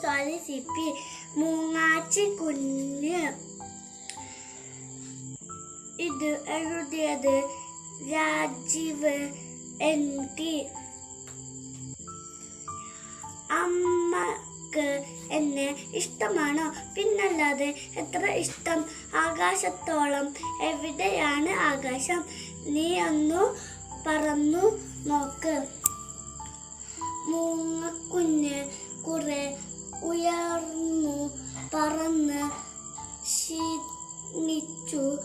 Swali C P മൂങ്ങാച്ചി കുഞ്ഞ്. ഇത് എഴുതിയത് രാജീവ് എൻ ടി. അമ്മയ്ക്ക് എന്നെ ഇഷ്ടമാണോ? പിന്നല്ലാതെ എത്ര ഇഷ്ടം? ആകാശത്തോളം എവിടെയാണ് ആകാശം? നീ ഒന്ന് പറന്നു നോക്ക്. മൂങ്ങക്കുഞ്ഞ് കുറെ ഉയർന്നു പറന്ന് ക്ഷീണിച്ചു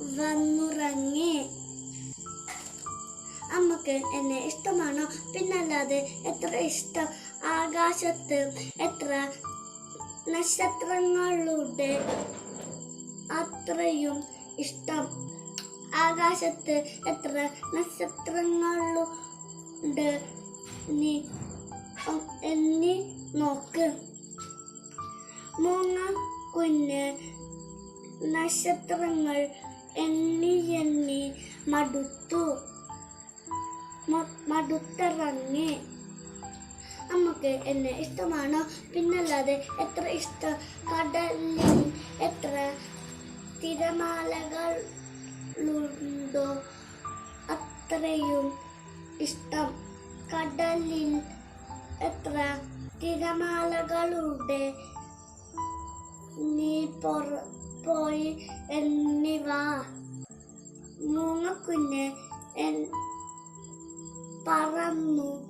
വന്നുറങ്ങി. അമ്മയ്ക്ക് എന്നെ ഇഷ്ടമാണോ? പിന്നല്ലാതെ എത്ര ഇഷ്ടം? ആകാശത്ത് എത്ര നക്ഷത്രങ്ങളുടെ അത്രയും ഇഷ്ടം. ആകാശത്ത് എത്ര നക്ഷത്രങ്ങളുണ്ട് നീ എണ്ണി നോക്ക്. മൂന്ന് കുഞ്ഞ് നക്ഷത്രങ്ങൾ എണ്ണി എണ്ണി മടുത്തു. മടുത്തിറങ്ങി. നമുക്ക് എന്നെ ഇഷ്ടമാണോ? പിന്നല്ലാതെ എത്ര ഇഷ്ട കടലിൽ എത്ര തിരമാലകളുണ്ടോ അത്രയും ഇഷ്ടം കടലിൽ എത്ര തിരമാലകളുടെ നീ പൊറ പോയി എന്നിവ? മൂങ്ങക്കുഞ്ഞ് പറന്നു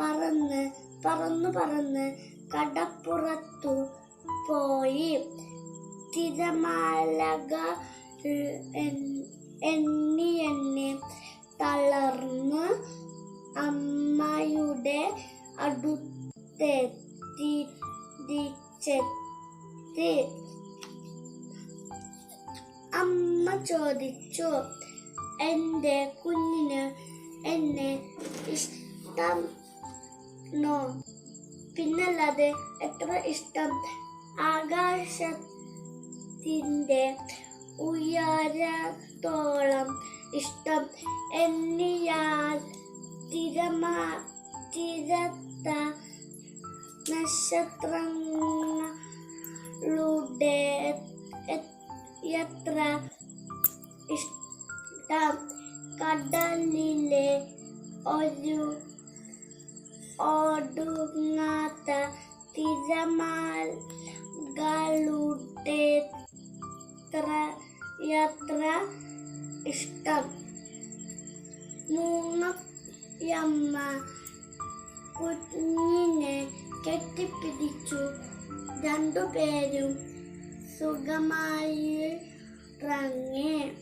പറന്ന് പറന്നു പറന്ന് കടപ്പുറത്തു പോയി. തിരമാലകൾ എൻ- എണ്ണി എണ്ണി തളർന്ന് അമ്മയുടെ അടുത്തെത്തി തിരിച്ചെത്തി അമ്മ ചോദിച്ചു എന്റെ കുഞ്ഞിന് എന്നെ ഇഷ്ടം നോ പിന്നല്ലാതെ എത്ര ഇഷ്ടം? ആകാശത്തിന്റെ ഉയരത്തോളം ഇഷ്ടം എന്നിയാൽ തിരമാ തിരത്ത നക്ഷത്രങ്ങളുടെ എ- എത്ര ഇഷ്ടം കടലിലെ ഒരു ഓടുങ്ങാത്ത തിരമാലകളുടെ എത്ര എത്ര ഇഷ്ടം മൂന്നയമ്മ കുഞ്ഞിനെ കെട്ടിപ്പിടിച്ചു. രണ്ടുപേരും സുഖമായി ഇറങ്ങി